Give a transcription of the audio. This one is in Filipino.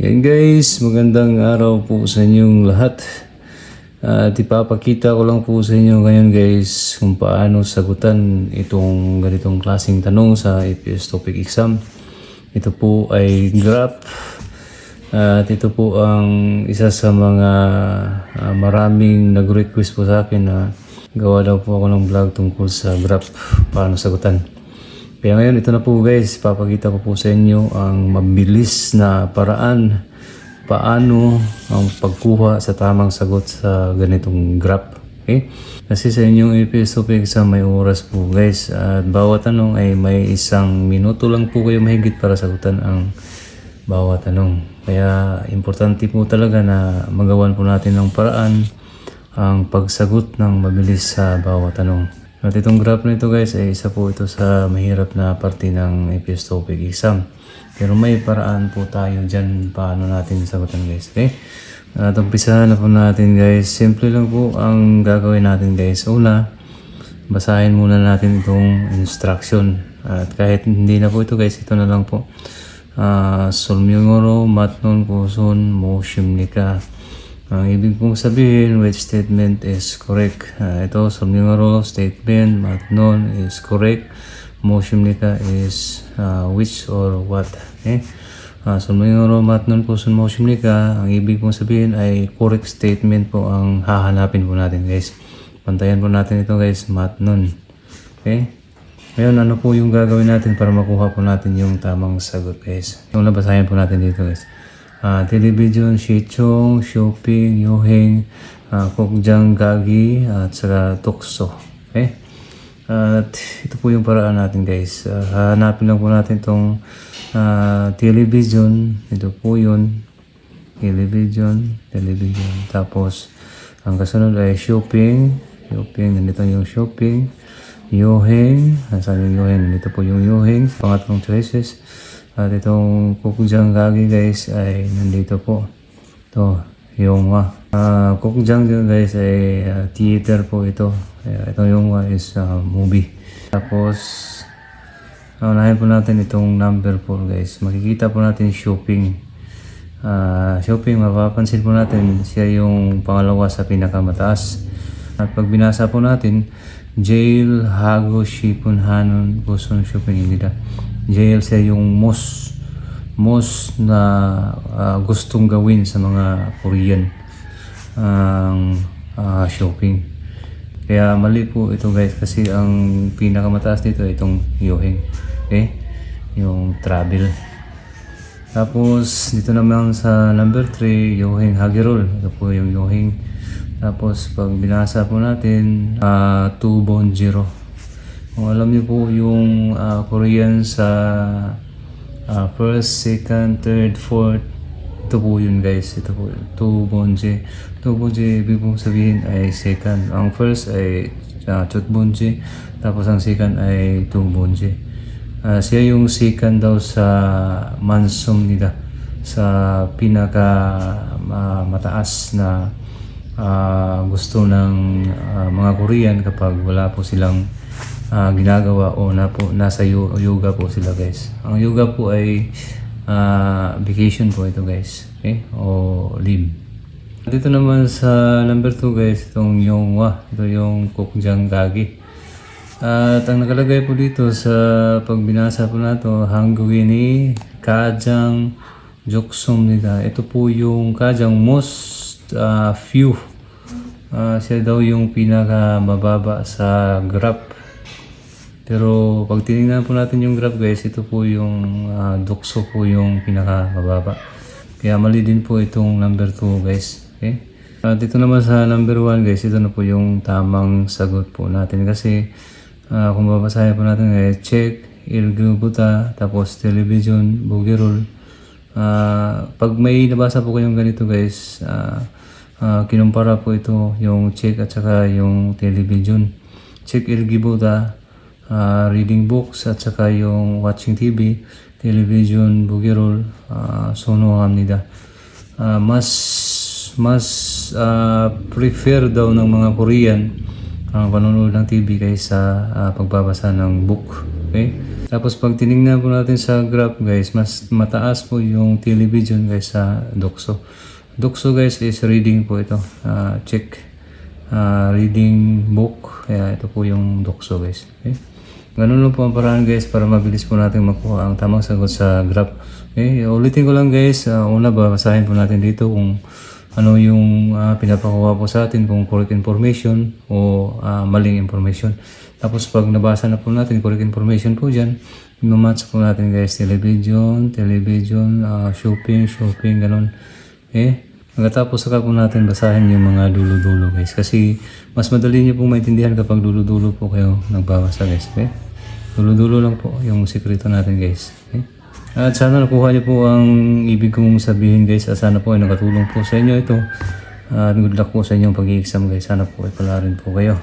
Yan guys, magandang araw po sa inyong lahat. At ipapakita ko lang po sa inyo ngayon guys kung paano sagutan itong ganitong klaseng tanong sa APS topic exam. Ito po ay graph at ito po ang isa sa mga ah, maraming nag-request po sa akin na gawa daw po ako ng vlog tungkol sa graph paano sagutan. Kaya ngayon, ito na po guys, papakita ko po sa inyo ang mabilis na paraan paano ang pagkuha sa tamang sagot sa ganitong graph. Okay? Kasi sa inyong APS topic exam may oras po guys at bawat tanong ay may isang minuto lang po kayo mahigit para sagutan ang bawat tanong. Kaya importante po talaga na magawan po natin ng paraan ang pagsagot ng mabilis sa bawat tanong. At itong graph na ito guys ay isa po ito sa mahirap na parte ng APS exam. Pero may paraan po tayo dyan paano natin sagutan guys. Okay? At umpisahan na po natin guys. Simple lang po ang gagawin natin guys. Una, basahin muna natin itong instruction. At kahit hindi na po ito guys, ito na lang po. Uh, Solmyongoro, matnon puson, motion nika. Ang ibig pong sabihin, which statement is correct. Ah, ito, Solmyongoro statement, matnon is correct. Motion nika is ah, which or what. Okay? Uh, Solmyongoro, matnon puson, motion nika. Ang ibig pong sabihin ay correct statement po ang hahanapin po natin guys. Pantayan po natin ito guys, matnon. Okay? Ngayon, ano po yung gagawin natin para makuha po natin yung tamang sagot, guys? Yung nabasahin po natin dito, guys. Ah, television, Shichong, Shopping, Yoheng, uh, Kokjang, Gagi, at saka Tukso. Okay? At ito po yung paraan natin, guys. Ah, hanapin lang po natin itong ah, television. Ito po yun. Television, television. Tapos, ang kasunod ay shopping. Shopping, nandito yung shopping. Yoheng, nasaan yung Yoheng? Dito po yung Yoheng, pangatlong choices. At itong Kukujang Gagi guys ay nandito po. Ito, yung uh, Kukujang guys ay ah, theater po ito. Kaya ito yung is ah, movie. Tapos, unahin po natin itong number 4 guys. Makikita po natin shopping. Ah, shopping, mapapansin po natin siya yung pangalawa sa pinakamataas. At pag binasa po natin, jail, hago, shipon, hanon, buson, shopping, hindi siya yung most most na ah, gustong gawin sa mga Korean ang ah, shopping. Kaya mali po ito guys kasi ang pinakamataas dito itong Yoheng. Okay? Yung travel. Tapos dito naman sa number 3, Yoheng Hagirol. Ito po yung Yoheng. Tapos pag binasa po natin, uh, 2 bone zero. Kung alam niyo po yung ah, Korean sa ah, first, second, third, fourth, ito po yun guys. Ito po yun. 2 bonje. 2 bonje, ibig pong sabihin ay second. Ang first ay uh, chot bonje. Tapos ang second ay 2 bonje. Ah, siya yung second daw sa mansum nila. Sa pinaka ah, mataas na ah, gusto ng ah, mga Korean kapag wala po silang ah, ginagawa o na po, nasa yo- yoga po sila guys. Ang yoga po ay ah, vacation po ito guys. Okay? O leave. Dito naman sa number 2 guys, itong Yongwa. Ito yung Kukjang Gagi. At ang nakalagay po dito sa pagbinasa po nato, Hangguin ni Kajang Joksum nila. Ito po yung Kajang most ah, few. Ah, siya daw yung pinaka mababa sa graph. Pero pag tinignan po natin yung graph guys, ito po yung ah, dukso po yung pinaka mababa. Kaya mali din po itong number 2 guys. Okay? At dito naman sa number 1 guys, ito na po yung tamang sagot po natin. Kasi ah, kung babasahin po natin eh, check, ilgubuta, tapos television, bugirol. Ah, pag may nabasa po kayong ganito guys, ah, ah, kinumpara po ito yung check at saka yung television. Check ilgibuta, ah, reading books at saka yung watching TV, television, bugirol, uh, sono hamnida. Ah, mas mas ah, prefer daw ng mga Korean ang panonood ng TV kaysa ah, pagbabasa ng book. Okay? Tapos pag tinignan po natin sa graph guys, mas mataas po yung television guys sa Doxo. Doxo guys is reading po ito. Ah, check. Ah, reading book. Kaya ito po yung Doxo guys. Okay? Ganun lang po ang paraan guys para mabilis po natin makuha ang tamang sagot sa graph. Okay? Ulitin ko lang guys. Ah, una ba, basahin po natin dito kung ano yung ah, pinapakuha po sa atin kung correct information o ah, maling information. Tapos pag nabasa na po natin correct information po dyan, match po natin guys television, television, ah, shopping, shopping, ganun. Eh, pagkatapos saka po natin basahin yung mga dulo-dulo guys. Kasi mas madali niyo pong maintindihan kapag dulo-dulo po kayo nagbabasa guys. Okay? Dulo-dulo lang po yung sikreto natin guys. Okay? At sana nakuha niyo po ang ibig kong sabihin guys. At sana po ay nakatulong po sa inyo ito. At good luck po sa inyong pag-i-exam guys. Sana po ay pala rin po kayo.